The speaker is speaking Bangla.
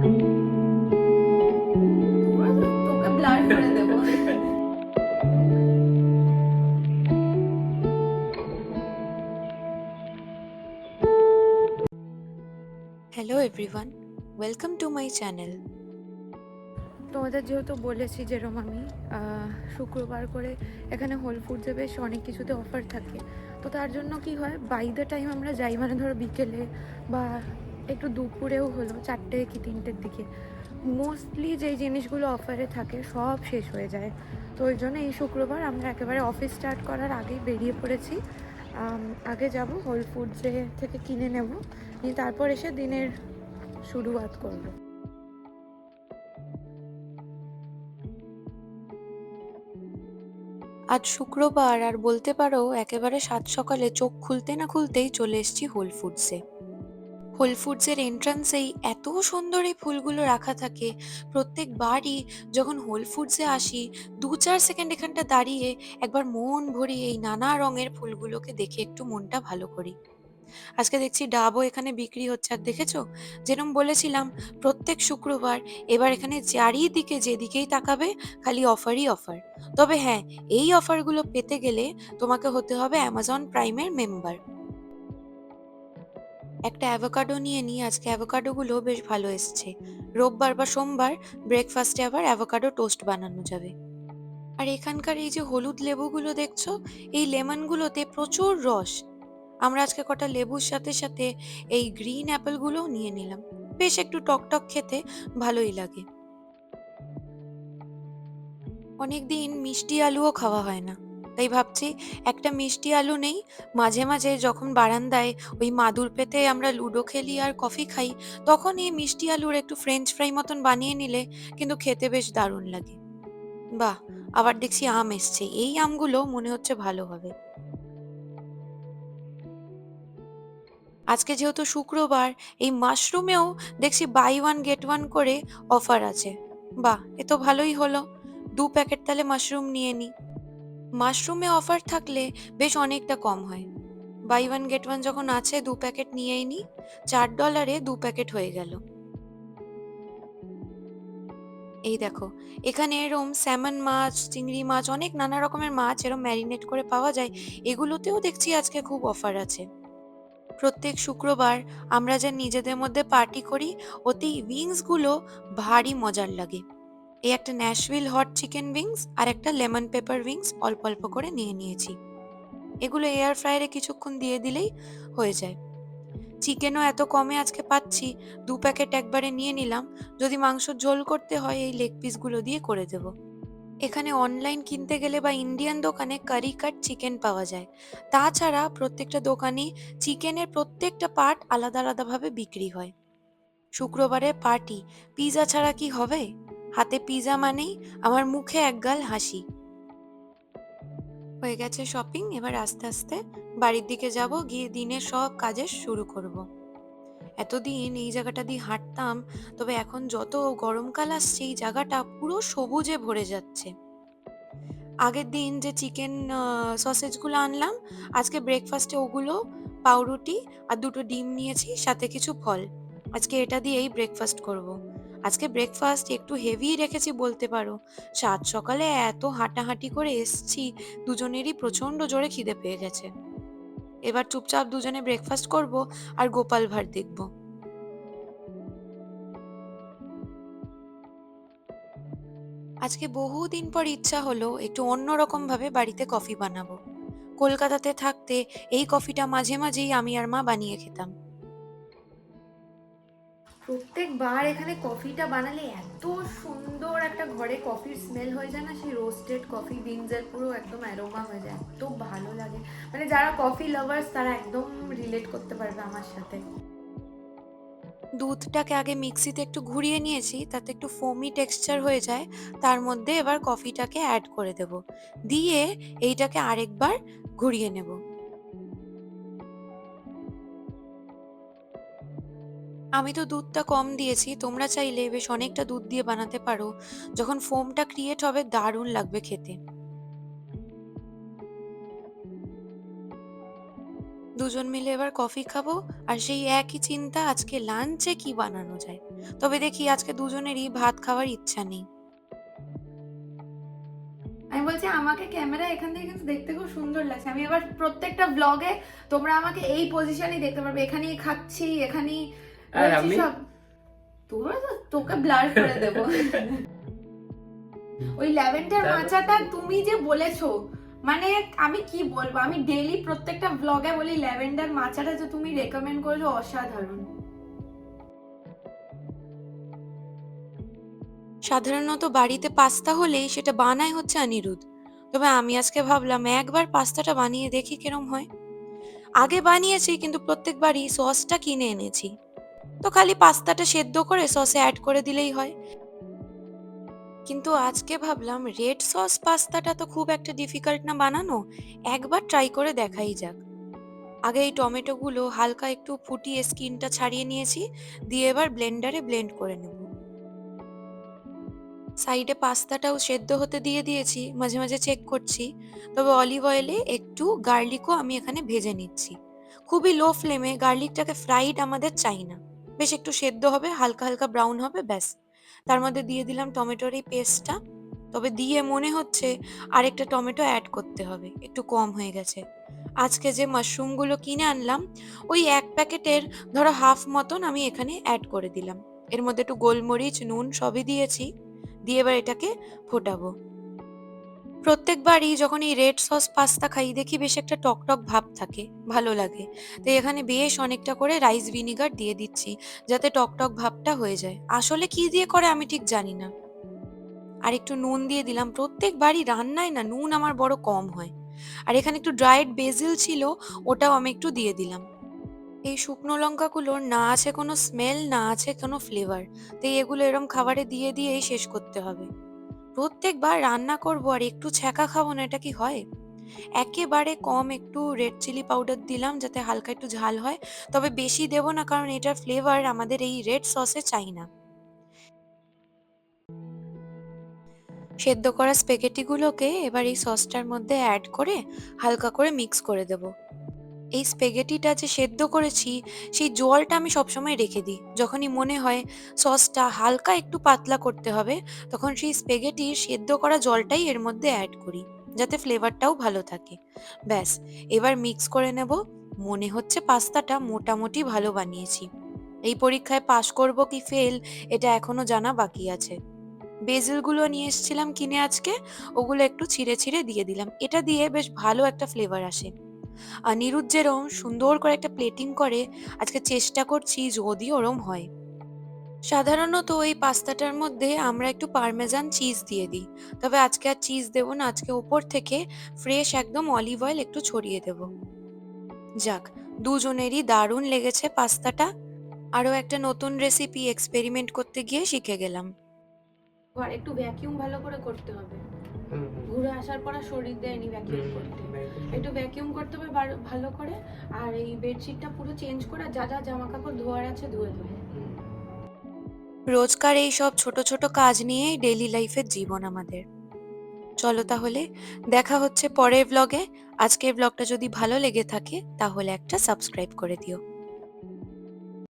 Hello everyone welcome to my channel তোমাদের যেহেতু বলেছি যেরকম আমি শুক্রবার করে এখানে হোল ফুডসে বেশ অনেক কিছুতে অফার থাকে। তো তার জন্য কি হয় বাই দ্য টাইম আমরা যাই মানে ধরো বিকেলে বা একটু দুপুরেও হলো, চারটে কি তিনটের দিকে। মোস্টলি যেই জিনিসগুলো অফারে থাকে সব শেষ হয়ে যায়। তো ওই জন্য এই শুক্রবার আমরা একেবারে অফিস স্টার্ট করার আগেই বেরিয়ে পড়েছি। আগে যাব হোল ফুডসে থেকে কিনে নেব। নিয়ে তারপর এসে দিনের শুরুয়াত করব। আজ শুক্রবার, আর বলতে পারো একেবারে সাত সকালে চোখ খুলতে না খুলতেই চলে এসেছি হোল ফুডসে হোল ফুডসের এন্ট্রান্সেই এত সুন্দর এই ফুলগুলো রাখা থাকে। প্রত্যেকবারই যখন হোল ফুডসে আসি, দু চার সেকেন্ড এখানটা দাঁড়িয়ে একবার মন ভরিয়ে এই নানা রঙের ফুলগুলোকে দেখে একটু মনটা ভালো করি। আজকে দেখছি ডাবও এখানে বিক্রি হচ্ছে। আর দেখেছ? যেরকম বলেছিলাম, প্রত্যেক শুক্রবার এবার এখানে চারিদিকে যেদিকেই তাকাবে, খালি অফারই অফার তবে হ্যাঁ এই অফারগুলো পেতে গেলে তোমাকে হতে হবে অ্যামাজন প্রাইমের মেম্বার একটা অ্যাভোকাডো নিয়ে নিই, আজকে অ্যাভোকাডোগুলো বেশ ভালো এসছে। রোববার বা সোমবার ব্রেকফাস্টে আবার অ্যাভোকাডো টোস্ট বানানো যাবে। আর এখানকার এই যে হলুদ লেবুগুলো দেখছ, এই লেমনগুলোতে প্রচুর রস। আমরা আজকে কটা লেবুর সাথে সাথে এই গ্রিন অ্যাপেলগুলোও নিয়ে নিলাম। বেশ একটু টকটক খেতে ভালোই লাগে। অনেকদিন মিষ্টি আলুও খাওয়া হয় না। তাই ভাবছি একটা মিষ্টি আলু নেই। মাঝে মাঝে যখন বারান্দায় ওই মাদুর পেতে আমরা লুডো খেলি আর কফি খাই, তখন এই মিষ্টি আলুর একটু ফ্রেঞ্চ ফ্রাই মতন বানিয়ে নিলে কিন্তু খেতে বেশ দারুণ লাগে। বাহ, আবার দেখছি আম এসছে। এই আমগুলো মনে হচ্ছে ভালো হবে। আজকে যেহেতু শুক্রবার, এই মাশরুমেও দেখছি বাই ওয়ান গেট ওয়ান করে অফার আছে। বাহ, এ তো ভালোই হলো। দু প্যাকেট তাহলে মাশরুম নিয়ে নিই মাশরুমে অফার থাকলে বেশ অনেকটা কম হয়। বাই ওয়ান গেট ওয়ান যখন আছে, দু প্যাকেট নিয়েই নিই চার ডলারে দু প্যাকেট হয়ে গেল। এই দেখো, এখানে এরম স্যামন মাছ, চিংড়ি মাছ, অনেক নানা রকমের মাছ এরম ম্যারিনেট করে পাওয়া যায়। এগুলোতেও দেখছি আজকে খুব অফার আছে। প্রত্যেক শুক্রবার আমরা যা নিজেদের মধ্যে পার্টি করি, ওতেই উইংসগুলো ভারী মজার লাগে। এই একটা ন্যাশভিল হট চিকেন উইংস আর একটা লেমন পেপার উইংস অল্প অল্প করে নিয়ে নিয়েছি। এগুলো এয়ার ফ্রায়ারে কিছুক্ষণ দিয়ে দিলেই হয়ে যায়। চিকেনও এত কমে আজকে পাচ্ছি, দু প্যাকেট একবারে নিয়ে নিলাম, যদি মাংস ঝোল করতে হয় এই লেগ পিসগুলো দিয়ে করে দেব। এখানে অনলাইন কিনতে গেলে বা ইন্ডিয়ান দোকানে কারি কাট চিকেন পাওয়া যায়। তাছাড়া প্রত্যেকটা দোকানেই চিকেনের প্রত্যেকটা পার্ট আলাদা আলাদাভাবে বিক্রি হয়। শুক্রবারের পার্টি পিৎজা ছাড়া কি হবে? হাতে পিৎজা মানেই আমার মুখে একগাল হাসি। হয়ে গেছে শপিং এবার আস্তে আস্তে বাড়ির দিকে যাব, গিয়ে দিনের সব কাজের শুরু করব। এতদিন এই জায়গাটা দিয়ে হাঁটতাম, তবে এখন যত গরমকাল আসছে, এই জায়গাটা পুরো সবুজে ভরে যাচ্ছে। আগের দিন যে চিকেন সসেজগুলো আনলাম, আজকে ব্রেকফাস্টে ওগুলো, পাউরুটি আর দুটো ডিম নিয়েছি, সাথে কিছু ফল। আজকে এটা দিয়েই ব্রেকফাস্ট করব। আজকে ব্রেকফাস্ট একটু হেভি রেখেছি বলতে পারো। সাত সকালে এত হাঁটাহাঁটি করে এসছি, দুজনেরই প্রচণ্ড জোরে খিদে পেয়ে গেছে। এবার চুপচাপ দুজনে ব্রেকফাস্ট করব আর গোপাল ভাঁড় দেখব। আজকে বহুদিন পর ইচ্ছা হলো একটু অন্যরকম ভাবে বাড়িতে কফি বানাবো। কলকাতাতে থাকতে এই কফিটা মাঝে মাঝেই আমি আর মা বানিয়ে খেতাম। প্রত্যেকবার এখানে কফিটা বানালে এত সুন্দর একটা ঘরে কফির স্মেল হয়ে যায় না, সেই রোস্টেড কফি বিনসের পুরো একদম অ্যারোমা হয়ে যায়, এত ভালো লাগে। মানে যারা কফি লাভার্স তারা একদম রিলেট করতে পারবে আমার সাথে। দুধটাকে আগে মিক্সিতে একটু ঘুরিয়ে নিয়েছি, তাতে একটু ফোমি টেক্সচার হয়ে যায়, তার মধ্যে এবার কফিটাকে অ্যাড করে দেব। দিয়ে এইটাকে আরেকবার ঘুরিয়ে নেব। আমি তো দুধটা কম দিয়েছি, তোমরা চাইলে বেশ অনেকটা দুধ দিয়ে বানাতে পারো। যখন ফোমটা ক্রিয়েট হবে, দারুণ লাগবে খেতে। দুজন মিলে এবার কফি খাব, আর সেই একই চিন্তা আজকে লাঞ্চে কি বানানো যায়? তবে দেখি আজকে দুজনেরই ভাত খাওয়ার ইচ্ছা নেই। আমি বলছি, আমাকে ক্যামেরা এখান থেকে কিন্তু দেখতে খুব সুন্দর লাগছে। আমি এবার প্রত্যেকটা ব্লগে তোমরা আমাকে এই পজিশনই দেখতে পারবে। এখানেই খাচ্ছি, এখানেই আর আমি? তোরা তো তোকে ব্লার করে দেব। ওই ল্যাভেন্ডার? মাচাটা তুমি যে বলেছ মানে আমি কি বলব? আমি ডেইলি প্রত্যেকটা ব্লগে বলি ল্যাভেন্ডার মাচাটা যে তুমি রেকমেন্ড করেছ অসাধারণ। সাধারণত বাড়িতে পাস্তা হলেই সেটা বানায় হচ্ছে অনিরুদ্ধ। তবে আমি আজকে ভাবলাম একবার পাস্তাটা বানিয়ে দেখি কিরম হয়। আগে বানিয়েছি কিন্তু প্রত্যেকবারই সসটা কিনে এনেছি। তো খালি পাস্তাটা সেদ্ধ করে সসে অ্যাড করে দিলেই হয়। কিন্তু আজকে ভাবলাম রেড সস পাস্তাটা তো খুব একটা ডিফিকাল্ট না বানানো, একবার ট্রাই করে দেখাই যাক। আগে এই টমেটোগুলো হালকা একটু ফুটিয়ে স্কিনটা ছাড়িয়ে নিয়েছি, দিয়ে এবার ব্লেন্ডারে ব্লেন্ড করে নেব। সাইডে পাস্তাটাও সেদ্ধ হতে দিয়ে দিয়েছি, মাঝে মাঝে চেক করছি, তবে অলিভ অয়েলে একটু গার্লিকও আমি এখানে ভেজে নিচ্ছি। খুবই লো ফ্লেমে গার্লিকটাকে ফ্রাইড আমাদের চাই না। বেশ একটু সেদ্ধ হবে, হালকা হালকা ব্রাউন হবে, ব্যাস। তার মধ্যে দিয়ে দিলাম টমেটোর এই পেস্টটা তবে দিয়ে মনে হচ্ছে আরেকটা টমেটো অ্যাড করতে হবে, একটু কম হয়ে গেছে। আজকে যে মাশরুমগুলো কিনে আনলাম, ওই এক প্যাকেটের ধরো হাফ মতন আমি এখানে অ্যাড করে দিলাম। এর মধ্যে একটু গোলমরিচ, নুন সবই দিয়েছি, দিয়ে এবার এটাকে ফোটাবো। প্রত্যেকবারই যখন এই রেড সস পাস্তা খাই, দেখি বেশ একটা টক টক ভাব থাকে, ভালো লাগে। তো এখানে বেশ অনেকটা করে রাইস ভিনিগার দিয়ে দিচ্ছি, যাতে টক টক ভাবটা হয়ে যায়। আসলে কি দিয়ে করে আমি ঠিক জানি না। আর একটু নুন দিয়ে দিলাম। প্রত্যেকবারই রান্নায় না নুন আমার বড় কম হয়। আর এখানে একটু ড্রাইড বেজিল ছিল, ওটাও আমি একটু দিয়ে দিলাম। এই শুকনো লঙ্কাগুলোর না আছে কোনো স্মেল না আছে কোনো ফ্লেভার তাই এগুলো এরম খাবারে দিয়ে দিয়েই শেষ করতে হবে। প্রত্যেকবার রান্না করব আর একটু ছ্যাঁকা খাব না, এটা কি হয়? একেবারে কম একটু রেড চিলি পাউডার দিলাম যাতে হালকা একটু ঝাল হয়, তবে বেশি দেব না কারণ এটার ফ্লেভার আমাদের এই রেড সসে চাই না। সেদ্ধ করা স্পেগেটিগুলোকে এবার এই সসটার মধ্যে অ্যাড করে হালকা করে মিক্স করে দেব। এই স্পেগেটিটা যে সেদ্ধ করেছি, সেই জলটা আমি সবসময় রেখে দিই। যখনই মনে হয় সসটা হালকা একটু পাতলা করতে হবে, তখন সেই স্পেগেটির সেদ্ধ করা জলটাই এর মধ্যে অ্যাড করি, যাতে ফ্লেভারটাও ভালো থাকে। ব্যাস, এবার মিক্স করে নেব। মনে হচ্ছে পাস্তাটা মোটামুটি ভালো বানিয়েছি। এই পরীক্ষায় পাশ করব কি ফেল এটা এখনও জানা বাকি আছে। বেজিলগুলো নিয়ে এসেছিলাম কিনে আজকে, ওগুলো একটু ছিঁড়ে ছিঁড়ে দিয়ে দিলাম। এটা দিয়ে বেশ ভালো একটা ফ্লেভার আসে। আর নিরুদ যেরম সুন্দর করে একটা প্লেটিং করে, আজকে চেষ্টা করছি যদি ওরম হয়। সাধারণত এই পাস্তাটার মধ্যে আমরা একটু পারমেজান চিজ দিয়ে দিই। তবে আজকে আর চিজ দেবো না, আজকে ওপর থেকে ফ্রেশ একদম অলিভ অয়েল একটু ছড়িয়ে দেব। যাক, দুজনেরই দারুণ লেগেছে পাস্তাটা। আরও একটা নতুন রেসিপি এক্সপেরিমেন্ট করতে গিয়ে শিখে গেলাম। একটু ভ্যাকিউম ভালো করে করতে হবে। ঘুরে আসার পর শরীর দেয়নি ভ্যাকিউম করতে। একটু ভ্যাকিউম করতে হবে ভালো করে। আর এই বেডশিটটা পুরো চেঞ্জ করে যা যা জামা কাপড় ধোয়ার আছে ধুয়ে ধুয়ে রোজকার এই সব ছোট ছোট কাজ নিয়েই ডেইলি লাইফের জীবন আমাদের। চলো তাহলে দেখা হচ্ছে পরের ব্লগে আজকের ব্লগটা যদি ভালো লেগে থাকে তাহলে একটা সাবস্ক্রাইব করে দিও।